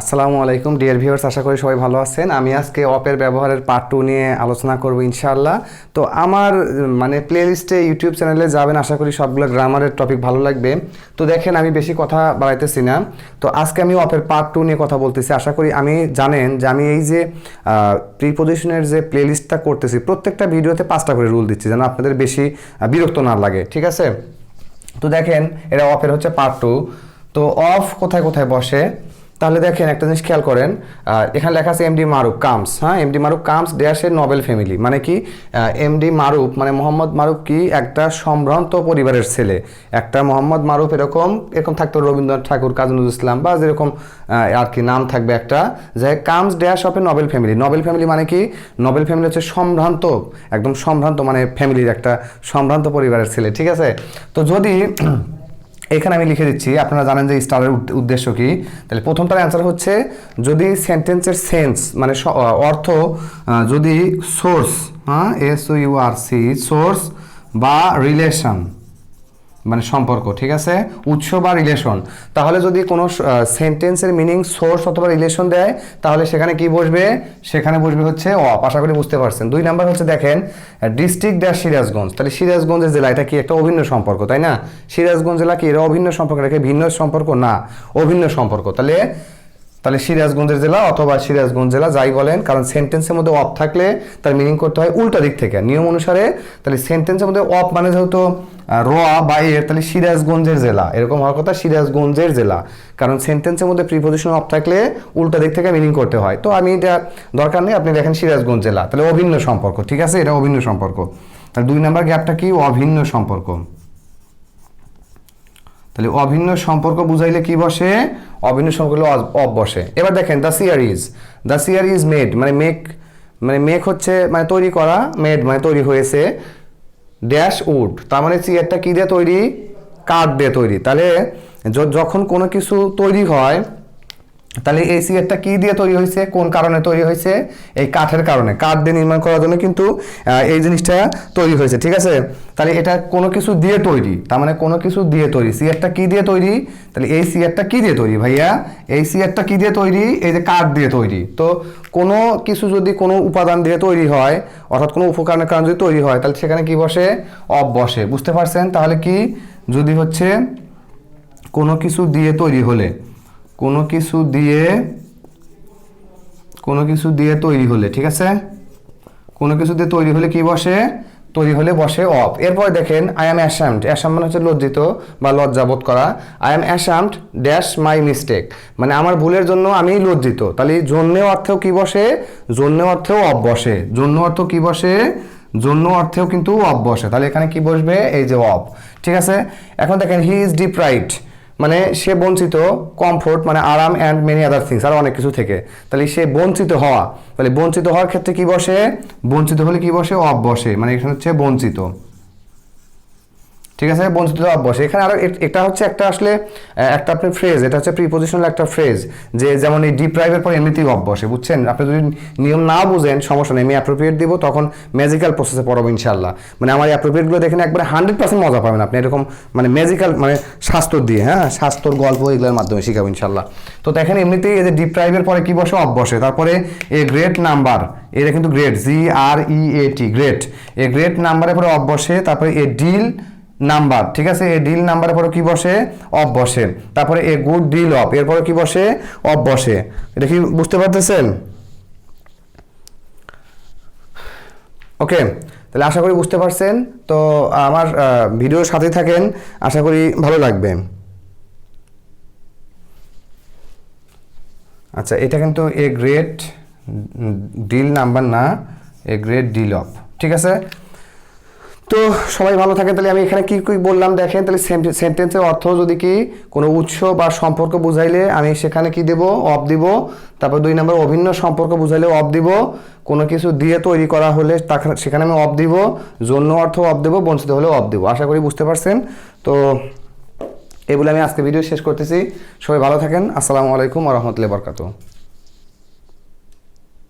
আসসালামু আলাইকুম dear viewers আশা করি সবাই ভালো আছেন। আমি আজকে অপের ব্যবহারের পার্ট টু নিয়ে আলোচনা করব ইনশাআল্লাহ। তো আমার মানে প্লেলিস্টে ইউটিউব চ্যানেলে যাবেন, আশা করি সবগুলো গ্রামারের টপিক ভালো লাগবে। তো দেখেন, আমি বেশি কথা বাড়াইতেছি না। তো আজকে আমি অপের পার্ট টু নিয়ে কথা বলতেছি। আশা করি আমি জানেন যে আমি এই যে প্রিপোজিশনের যে প্লেলিস্টটা করতেছি, প্রত্যেকটা ভিডিওতে পাঁচটা করে রুল দিচ্ছি, যেন আপনাদের বেশি বিরক্ত না লাগে, ঠিক আছে? তো দেখেন, এটা অফের হচ্ছে পার্ট টু তো অফ কোথায় কোথায় বসে? তাহলে দেখেন একটা জিনিস খেয়াল করেন এখানে লেখা আছে এমডি মারুফ কামস হ্যাঁ এমডি মারুফ কামস ড্যাশের নোবেল ফ্যামিলি মানে কি? এমডি মারুফ মানে মোহাম্মদ মারুফ কি? একটা সম্ভ্রান্ত পরিবারের ছেলে। একটা মোহাম্মদ মারুফ এরকম এরকম থাকতো রবীন্দ্রনাথ ঠাকুর কাজী নজরুল ইসলাম, বা যেরকম আর কি নাম থাকবে একটা। যে comes dash of a noble family noble family মানে কি? নোবেল ফ্যামিলি হচ্ছে সম্ভ্রান্ত, একদম সম্ভ্রান্ত মানে ফ্যামিলির একটা সম্ভ্রান্ত পরিবারের ছেলে, ঠিক আছে? তো যদি এখানে আমি লিখে দিচ্ছি, আপনারা জানেন যে স্টারের উদ্দেশ্য কি? তাহলে প্রথমটার অ্যান্সার হচ্ছে, যদি সেন্টেন্সের সেন্স মানে অর্থ যদি সোর্স হ্যাঁ S U R C source বা রিলেশন মানে সম্পর্ক, ঠিক আছে? উৎস বা রিলেশন তাহলে যদি কোনো সেন্টেন্সের মিনিং সোর্স অথবা রিলেশন দেয়, তাহলে সেখানে কি বসবে? সেখানে বসবে হচ্ছে অপ আশা করি বুঝতে পারছেন। দুই নাম্বার হচ্ছে দেখেন ডিস্ট্রিক্ট ড্যাশ সিরাজগঞ্জ। তাহলে সিরাজগঞ্জের জেলা এটা কি? একটা অভিন্ন সম্পর্ক, তাই না? সিরাজগঞ্জ জেলা কি? এটা অভিন্ন সম্পর্ক কি ভিন্ন সম্পর্ক? না, অভিন্ন সম্পর্ক। তাহলে তাহলে সিরাজগঞ্জের জেলা অথবা সিরাজগঞ্জ জেলা যাই বলেন, কারণ সেন্টেন্সের মধ্যে অফ থাকলে তার মিনিং করতে হয় উল্টা দিক থেকে। নিয়ম অনুসারে, তাহলে সেন্টেন্সের মধ্যে অফ মানে যেহেতু রোয়া বা এর তাহলে সিরাজগঞ্জের জেলা। এরকম হওয়ার কথা সিরাজগঞ্জের জেলা। কারণ সেন্টেন্সের মধ্যে প্রিপোজিশন অফ থাকলে উল্টা দিক থেকে মিনিং করতে হয়। তো আমি এটা দরকার নেই, আপনি দেখেন সিরাজগঞ্জ জেলা। তাহলে অভিন্ন সম্পর্ক, ঠিক আছে? এটা অভিন্ন সম্পর্ক। তাহলে দুই নম্বর গ্যাপটা কি? অভিন্ন সম্পর্ক। তাহলে অভিন্ন সম্পর্ক বুঝাইলে কি বসে? অভিন্ন সম্পর্ক অফ বসে। এবার দেখেন the seer is the seer is made মানে মেক মানে মেক হচ্ছে মানে তৈরি করা মেড মানে তৈরি হয়েছে। ড্যাশ উড, তার মানে চেয়ারটা কী দিয়ে তৈরি? কাঠ দিয়ে তৈরি। তাহলে যখন কোনো কিছু তৈরি হয় তাহলে এই চেয়ারটা কি দিয়ে তৈরি হয়েছে? কোন কারণে তৈরি হয়েছে? এই কাঠের কারণে। কাঠ দিয়ে নির্মাণ করার জন্য কিন্তু এই জিনিসটা তৈরি হয়েছে, ঠিক আছে? তাহলে এটা কোনো কিছু দিয়ে তৈরি, তার মানে কোনো কিছু দিয়ে তৈরি। চেয়ারটা কি দিয়ে তৈরি? তাহলে এই চেয়ারটা কি দিয়ে তৈরি ভাইয়া? এই চেয়ারটা কি দিয়ে তৈরি? এই যে কাঠ দিয়ে তৈরি। তো কোনো কিছু যদি কোনো উপাদান দিয়ে তৈরি হয়, অর্থাৎ কোনো উপকরণের কারণে যদি তৈরি হয়, তাহলে সেখানে কি বসে? অফ বসে। বুঝতে পারছেন? তাহলে কি? যদি হচ্ছে কোনো কিছু দিয়ে তৈরি হলে কোনো কিছু দিয়ে, কোনো কিছু দিয়ে তৈরি হলে, ঠিক আছে? কোনো কিছু দিয়ে তৈরি হলে কি বসে? তৈরি হলে বসে অফ এরপর দেখেন আই এম অ্যাসামড অ্যাসাম মানে হচ্ছে লজ্জিত বা লজ্জাবোধ করা। I am ashamed dash my mistake মানে আমার ভুলের জন্য আমি লজ্জিত। তাহলে জন্য অর্থেও কি বসে? জন্য অর্থেও অফ বসে। জন্য অর্থ কি বসে? জন্য অর্থেও কিন্তু অফ বসে। তাহলে এখানে কি বসবে? এই যে অফ ঠিক আছে? এখন দেখেন হি ইজ ডিপ্রাইড মানে সে বঞ্চিত কমফোর্ট মানে আরাম অ্যান্ড মেনি আদার থিংস আর অনেক কিছু থেকে। তাহলে সে বঞ্চিত হওয়া, তাহলে বঞ্চিত হওয়ার ক্ষেত্রে কি বসে? বঞ্চিত হলে কি বসে? অফ বসে মানে এখানে হচ্ছে বঞ্চিত। ঠিক আছে? বঞ্চিত অফ বসে এখানে আরও এ- এটা হচ্ছে একটা আসলে একটা আপনি ফ্রেজ এটা হচ্ছে প্রিপোজিশনাল একটা ফ্রেজ যে যেমন এই ডিপ্রাইভের পর এমনিতেই অফ বসে বুঝছেন? আপনি যদি নিয়ম না বুঝেন, সমস্যা নেই, আমি অ্যাপ্রোপ্রিয়েট দিব, তখন ম্যাজিক্যাল প্রসেসে পড়াবো ইনশাল্লাহ মানে আমার অ্যাপ্রোপ্রিয়েটগুলো দেখেন একবারে হান্ড্রেড পার্সেন্ট মজা পাবেন আপনি। এরকম মানে ম্যাজিক্যাল মানে স্বাস্থ্য দিয়ে হ্যাঁ? স্বাস্থ্যর গল্প এগুলোর মাধ্যমে শিখাবো ইনশাল্লাহ তো দেখেন এমনিতেই এই যে ডিপ্রাইভের পরে কি বসে? অফ বসে তারপরে এ গ্রেট নাম্বার এটা কিন্তু great G R E A T great a great নাম্বারের পরে অফ বসে তারপরে এ ডিল নাম্বার, ঠিক আছে? এ ডিল নাম্বারের পরে কি বসে? অফ বসে। তারপরে এ গুড ডিল অফ। এরপরে কি বসে? অফ বসে। এটা কি বুঝতে পারতেছেন? ওকে, তাহলে আশা করি বুঝতে পারছেন। তো, আমার ভিডিওর সাথে থাকেন। আশা করি ভালো লাগবে। আচ্ছা এটা কিন্তু এ গ্রেট ডিল নাম্বার না। A great deal of. ঠিক আছে? তো সবাই ভালো থাকে তাহলে আমি এখানে কি কি বললাম দেখেন, তাহলে সেন্টেন্সের অর্থ যদি কি কোনো উৎস বা সম্পর্ক বুঝাইলে আমি সেখানে কি দেব? অফ দিব। তারপর দুই নম্বর, অভিন্ন সম্পর্ক বুঝাইলে অফ দিব। কোনো কিছু দিয়ে তৈরি করা হলে সেখানে আমি অফ দিব। জন্য অর্থ অফ দেবো, বঞ্চিত হলে অফ দেবো। আশা করি বুঝতে পারছেন। তো এগুলো আমি আজকে ভিডিও শেষ করতেছি। সবাই ভালো থাকেন। আসসালামু আলাইকুম রহমতুল্লাহ বরকাতু